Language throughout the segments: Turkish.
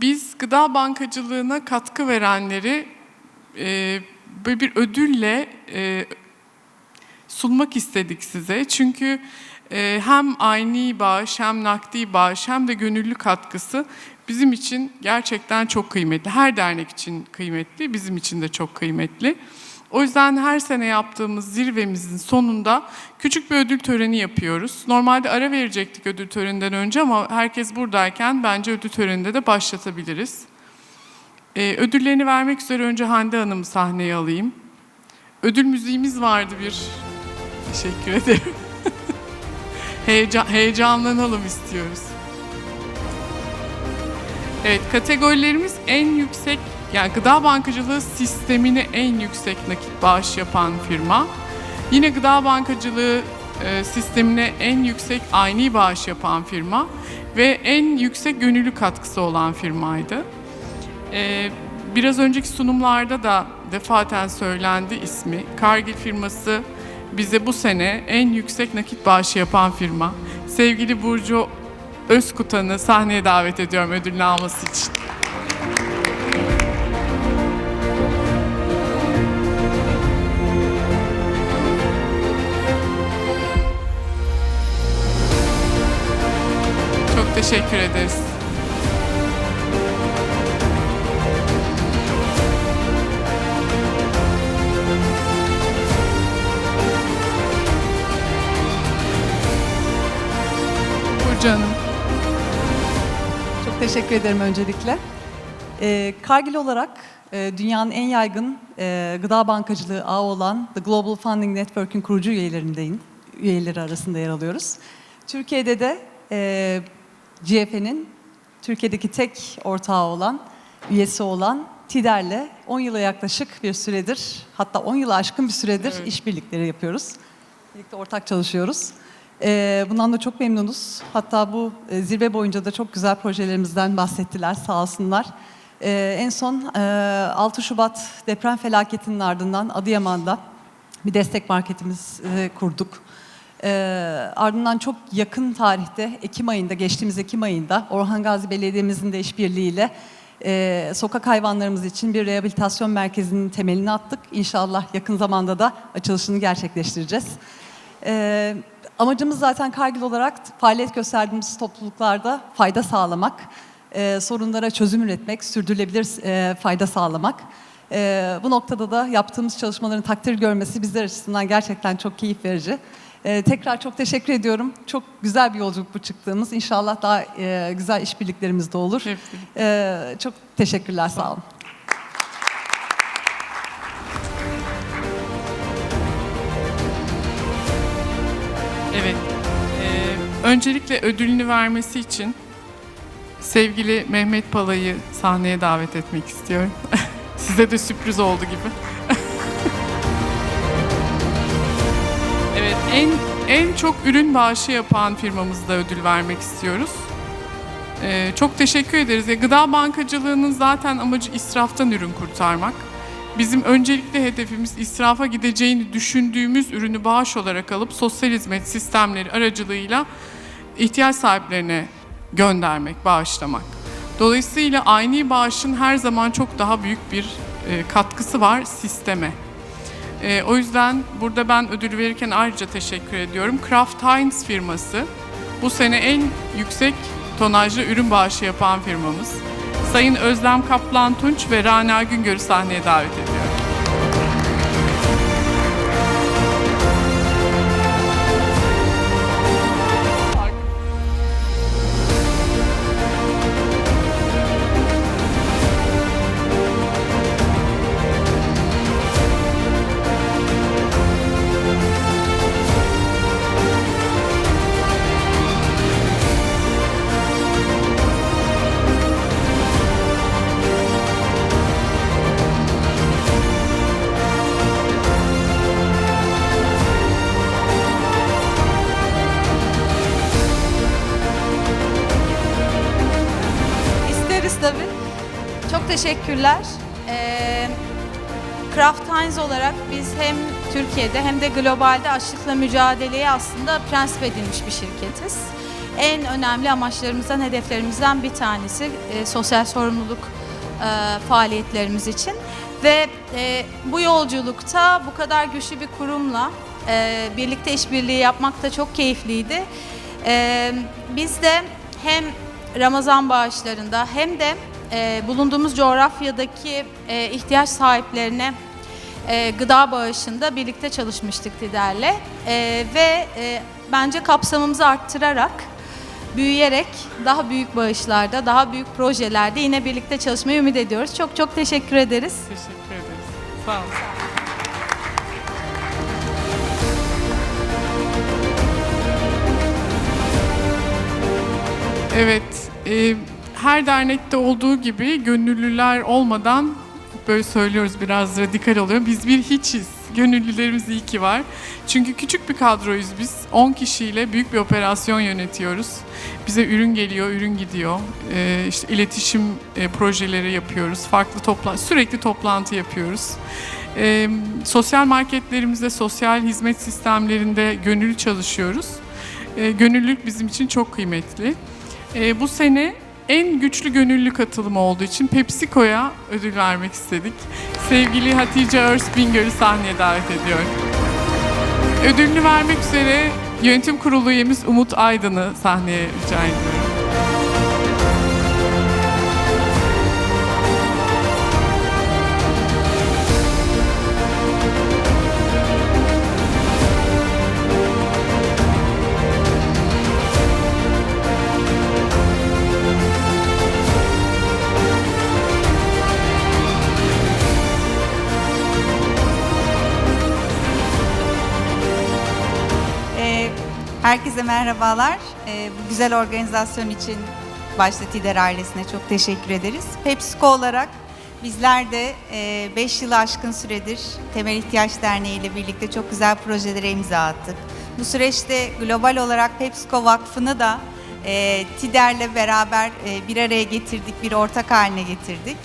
Biz gıda bankacılığına katkı verenleri e, böyle bir ödülle e, sunmak istedik size. Çünkü e, hem aynı bağış hem nakdi bağış hem de gönüllü katkısı bizim için gerçekten çok kıymetli. Her dernek için kıymetli, bizim için de çok kıymetli. O yüzden her sene yaptığımız zirvemizin sonunda küçük bir ödül töreni yapıyoruz. Normalde ara verecektik ödül töreninden önce ama herkes buradayken bence ödül töreninde de başlatabiliriz. Ee, ödüllerini vermek üzere önce Hande Hanım'ı sahneye alayım. Ödül müziğimiz vardı bir. Teşekkür ederim. Heyecan, heyecanlanalım istiyoruz. Evet, kategorilerimiz en yüksek, yani gıda bankacılığı sistemine en yüksek nakit bağış yapan firma. Yine gıda bankacılığı e, sistemine en yüksek aynı bağış yapan firma ve en yüksek gönüllü katkısı olan firmaydı. E, biraz önceki sunumlarda da defaten söylendi ismi. Kargil firması bize bu sene en yüksek nakit bağışı yapan firma. Sevgili Burcu Özkutan'ı sahneye davet ediyorum ödülünü alması için. Teşekkür ederiz. Burcu. Çok teşekkür ederim öncelikle. Ee, Kargil olarak e, dünyanın en yaygın e, gıda bankacılığı ağı olan The Global Funding Network'ün kurucu üyelerindeyim. Üyeleri arasında yer alıyoruz. Türkiye'de de e, GF'nin Türkiye'deki tek ortağı olan, üyesi olan TİDER'le 10 yıla yaklaşık bir süredir, hatta 10 yılı aşkın bir süredir Evet. işbirlikleri yapıyoruz. Birlikte ortak çalışıyoruz. Ee, bundan da çok memnunuz. Hatta bu e, zirve boyunca da çok güzel projelerimizden bahsettiler sağ olsunlar. Ee, en son e, 6 Şubat deprem felaketinin ardından Adıyaman'da bir destek marketimiz e, kurduk. Ee, ardından çok yakın tarihte Ekim ayında, geçtiğimiz Ekim ayında Orhan Gazi Belediye'mizin de işbirliğiyle e, sokak hayvanlarımız için bir rehabilitasyon merkezinin temelini attık. İnşallah yakın zamanda da açılışını gerçekleştireceğiz. Ee, amacımız zaten Kargil olarak faaliyet gösterdiğimiz topluluklarda fayda sağlamak, e, sorunlara çözüm üretmek, sürdürülebilir e, fayda sağlamak. E, bu noktada da yaptığımız çalışmaların takdir görmesi bizler açısından gerçekten çok keyif verici. E, tekrar çok teşekkür ediyorum. Çok güzel bir yolculuk bu çıktığımız. İnşallah daha e, güzel işbirliklerimiz de olur. Hep E, çok teşekkürler, sağ olun. Evet. Ee, öncelikle ödülünü vermesi için sevgili Mehmet Pala'yı sahneye davet etmek istiyorum. Size de sürpriz oldu gibi. En en çok ürün bağışı yapan firmamızda ödül vermek istiyoruz. Ee, çok teşekkür ederiz. Ya, gıda bankacılığının zaten amacı israftan ürün kurtarmak. Bizim öncelikli hedefimiz israfa gideceğini düşündüğümüz ürünü bağış olarak alıp sosyal hizmet sistemleri aracılığıyla ihtiyaç sahiplerine göndermek, bağışlamak. Dolayısıyla aynı bağışın her zaman çok daha büyük bir e, katkısı var sisteme. E, o yüzden burada ben ödül verirken ayrıca teşekkür ediyorum. Kraft Heinz firması bu sene en yüksek tonajlı ürün bağışı yapan firmamız. Sayın Özlem Kaplan Tunç ve Rana Güngör'ü sahneye davet ediyorum. Çok teşekkürler. Ee, Heinz olarak biz hem Türkiye'de hem de globalde açlıkla mücadeleye aslında prensip edilmiş bir şirketiz. en önemli amaçlarımızdan, hedeflerimizden bir tanesi e, sosyal sorumluluk e, faaliyetlerimiz için. Ve e, bu yolculukta bu kadar güçlü bir kurumla e, birlikte işbirliği yapmak da çok keyifliydi. E, biz de hem Ramazan bağışlarında hem de e, bulunduğumuz coğrafyadaki e, ihtiyaç sahiplerine e, gıda bağışında birlikte çalışmıştık TİDER'le E, ve e, bence kapsamımızı arttırarak, büyüyerek daha büyük bağışlarda, daha büyük projelerde yine birlikte çalışmayı ümit ediyoruz. Çok çok teşekkür ederiz. Teşekkür ederiz. Sağ olun. Evet, e, her dernekte olduğu gibi gönüllüler olmadan böyle söylüyoruz biraz radikal oluyor. Biz bir hiçiz. Gönüllülerimiz iyi ki var. Çünkü küçük bir kadroyuz biz. 10 kişiyle büyük bir operasyon yönetiyoruz. Bize ürün geliyor, ürün gidiyor. E, işte iletişim e, projeleri yapıyoruz. Farklı topla sürekli toplantı yapıyoruz. E, sosyal marketlerimizde, sosyal hizmet sistemlerinde gönüllü çalışıyoruz. E, gönüllülük bizim için çok kıymetli. E, bu sene en güçlü gönüllü katılımı olduğu için PepsiCo'ya ödül vermek istedik. Sevgili Hatice Örs Bingöl'ü sahneye davet ediyorum. Ödülünü vermek üzere yönetim kurulu üyemiz Umut Aydın'ı sahneye rica ediyorum. Merhabalar. Ee, bu güzel organizasyon için başta TİDER ailesine çok teşekkür ederiz. PepsiCo olarak bizler de 5 yılı aşkın süredir Temel İhtiyaç Derneği ile birlikte çok güzel projelere imza attık. Bu süreçte global olarak PepsiCo Vakfı'nı da e, TİDER'le beraber e, bir araya getirdik, bir ortak haline getirdik.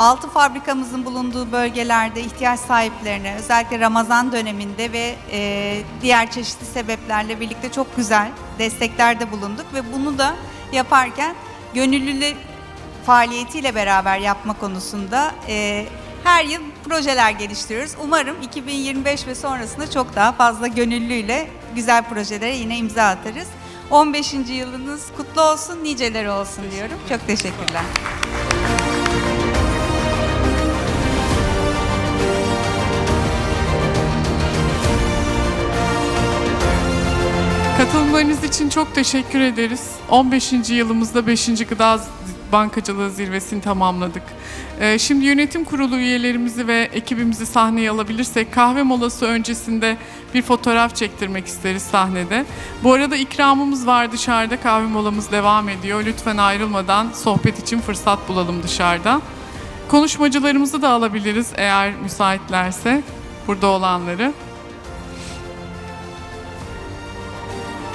Altı fabrikamızın bulunduğu bölgelerde ihtiyaç sahiplerine özellikle Ramazan döneminde ve e, diğer çeşitli sebeplerle birlikte çok güzel desteklerde bulunduk ve bunu da yaparken gönüllülük faaliyetiyle beraber yapma konusunda e, her yıl projeler geliştiriyoruz. Umarım 2025 ve sonrasında çok daha fazla gönüllüyle güzel projelere yine imza atarız. 15. yılınız kutlu olsun, niceleri olsun diyorum. Çok teşekkürler. Katılımlarınız için çok teşekkür ederiz. 15. yılımızda 5. Gıda Bankacılığı Zirvesi'ni tamamladık. Ee, Şimdi yönetim kurulu üyelerimizi ve ekibimizi sahneye alabilirsek kahve molası öncesinde bir fotoğraf çektirmek isteriz sahnede. Bu arada ikramımız var dışarıda kahve molamız devam ediyor. Lütfen ayrılmadan sohbet için fırsat bulalım dışarıda. Konuşmacılarımızı da alabiliriz eğer müsaitlerse burada olanları.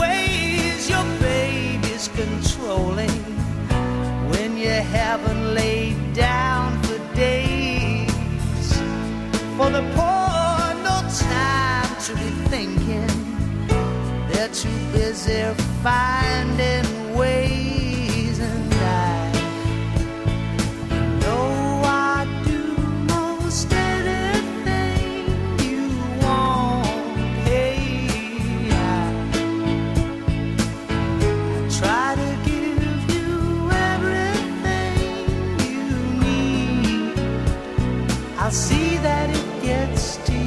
ways, your baby's controlling when you haven't laid down for days. For the poor, no time to be thinking. They're too busy finding See that it gets to